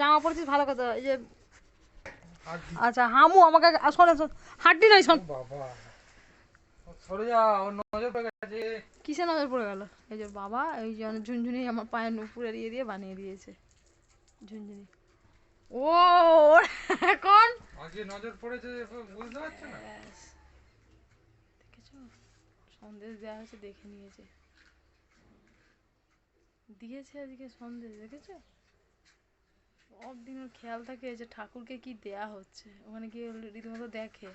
জামা পরেছিস ভালো কথা। এই যে আচ্ছা হামু আমাকে শোনে শোন হাড্ডি কিসে নজর পড়ে গেল? এই যে বাবা এই যে ঝুনঝুনি আমার পায়ে নুপুর এড়িয়ে দিয়ে বানিয়ে দিয়েছে। ঝুনঝুনি। ও এখন? আজকে নজর পড়েছে বুঝতে পারছ না? দেখেছ? সন্দেশ দেওয়া হয়েছে দেখে নিয়েছে। দিয়েছে আজকে সন্দেশ দেখেছ? সব দিন ওর খেয়াল থাকে যে ঠাকুরকে কি দেয়া হচ্ছে। ওখানে গিয়ে রীতিমতো দেখে।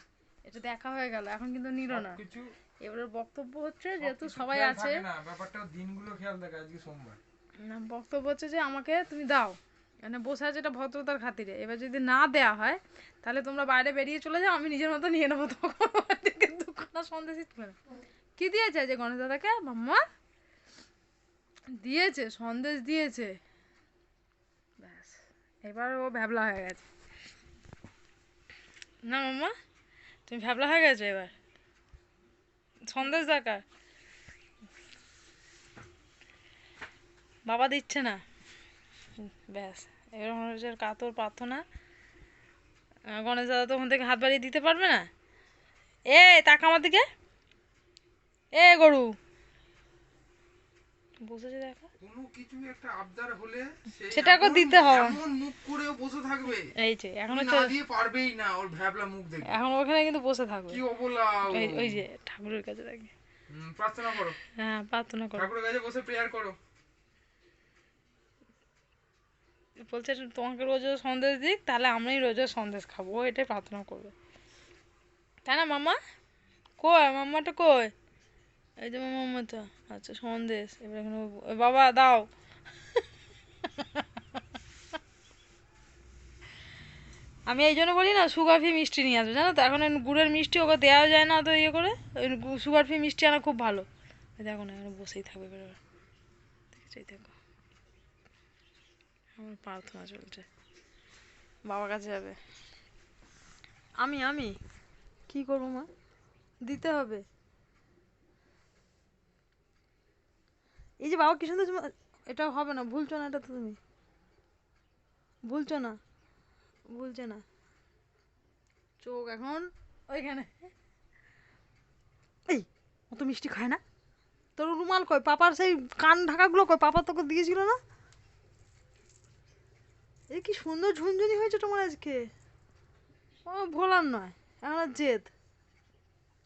এটা দেখা হয়ে গেল এখন কিন্তু নিল না। কিছু এবারে বক্তব্য হচ্ছে যেহেতু সবাই আছে। না ব্যাপারটা দিনগুলো খেয়াল থাকে আজকে সোমবার। না বক্তব্য হচ্ছে যে আমাকে তুমি দাও। মানে বসে আছে এটা ভদ্রতার খাতিরে। এবার যদি না দেয়া হয় তাহলে তোমরা বাইরে বেরিয়ে চলে যাও আমি নিজের মতো নিয়ে নেব তখন দুখানা সন্দেশই তুলে কি দিয়েছে যে গণেশ দাদাকে? মাম্মা? দিয়েছে সন্দেশ দিয়েছে। এবার ও ভ্যাবলা হয়ে গেছে। না মাম্মা তুমি ভ্যাবলা হয়ে গেছো এবার। সন্দেশ দরকার। বাবা দিচ্ছে না। ব্যাস, এবার মনে আর কাতর প্রার্থনা। গণেশ দাদা তো ওখান থেকে হাত বাড়িয়ে দিতে পারবে না। এ, তাকা আমার দিকে। এ, গরু। বসেছে দেখা। কোনো কিছু একটা আবদার হলে সেটাকে দিতে হবে। এমন মুখ করেও বসে থাকবে। এই যে এখন না দিয়ে পারবেই না ওর ভ্যাবলা মুখ দেখে এখন ওখানে কিন্তু বসে থাকবে। কি অবলা ও। ওই যে ঠাকুরের কাছে থাকে। প্রার্থনা করো। হ্যাঁ প্রার্থনা করো। ঠাকুরের কাছে বসে প্রেয়ার করো। বলছে তোমাকে রোজ সন্দেশ দিক তাহলে আমরাই রোজ সন্দেশ খাব। এটাই প্রার্থনা করবে। তাই না মামা কই? মাম্মাটা কই? এই যে মাম্মাটা আচ্ছা সন্দেশ। এবার এখানে বাবা, দাও। আমি এই জন্য বলি না সুগার ফ্রি মিষ্টি নিয়ে আসবে। জানো তো, এখন গুড়ের মিষ্টি ওকে দেওয়া যায় না তো ইয়ে করে। সুগার ফ্রি মিষ্টি আনা খুব ভালো। দেখো না, এখানে বসেই থাকবে দেখেছ? এই দেখো। আমার প্রার্থনা চলছে। বাবার কাছে যাবে। আমি আমি? কি করব মা? দিতে হবে। এই যে বাবা কি সুন্দর এটা হবে না ভুলছো না এটা তো তুমি। ভুলছো না ভুলছে না। চোখ এখন ওইখানে। এই অত মিষ্টি খায় না। তোর রুমাল কয় পাপার সেই কান ঢাকাগুলো কয় পাপা তোকে দিয়েছিল না? এ কি সুন্দর ঝুনঝুনি হয়েছে তোমার আজকে। ও ভোলার নয় এখন আর জেদ।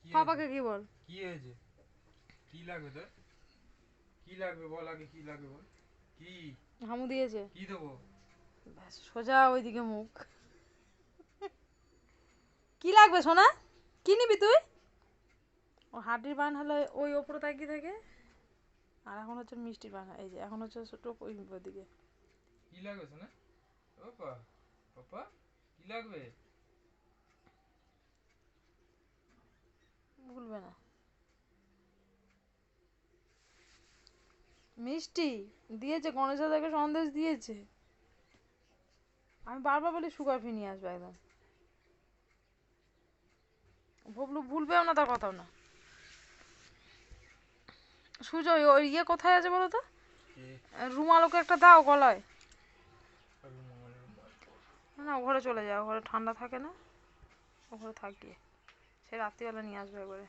পাপাকে কি বল? কি হয়েছে? কি লাগবে তোর? কি লাগবে বল আগে কি লাগবে বল? কি? হামু দিয়েছে। কি দেবো? ব্যাস সোজা ওইদিকে মুখ। কি লাগবে সোনা? কি নিবি তুই? ও হাড্ডির বান হলে ওই ওপরে তাকিয়ে থাকে আর এখন হচ্ছে মিষ্টির বান এই যে এখন হচ্ছে ছোট ওই ওদিকে। কি লাগবে শোনা পাপা পাপা কি লাগবে? ভুলবে না। মিষ্টি? দিয়েছে গণেশ দাদাকে সন্দেশ দিয়েছে? আমি বারবার বলি সুগার ফ্রি নিয়ে আসবে একদম। ভুবলু ভুলবেও না তার কথাও না। সুজয় ওই ইয়ে কোথায় আছে বলো তো? রুমাল ওকে একটা দাও গলায়। না ঘরে চলে যাও ঘরে ঠান্ডা থাকে না। ও ঘরে থাকি সে রাত্রিবেলা নিয়ে আসবে একবারে।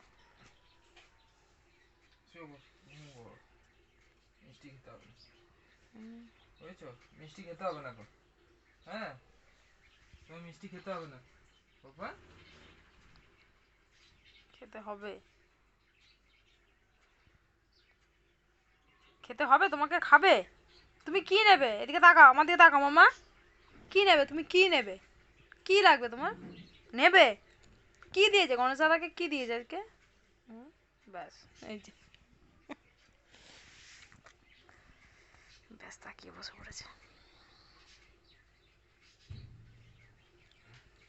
মিষ্টি খেতে হবে। বুঝেছ? মিষ্টি খেতে হবে না এখন। হ্যাঁ? তোমার মিষ্টি খেতে হবে না। পাপা? খেতে হবে। খেতে হবে? তোমাকে খাবে? তুমি কি নেবে? এদিকে তাকাও আমার দিকে তাকাও মামা। কি নেবে? তুমি কি নেবে? কি লাগবে তোমার? নেবে? কি দিয়েছে? গণেশ দাদাকে কি দিয়েছে আজকে? ব্যাস। এই যে। ব্যাস তাকিয়ে বসে পড়েছে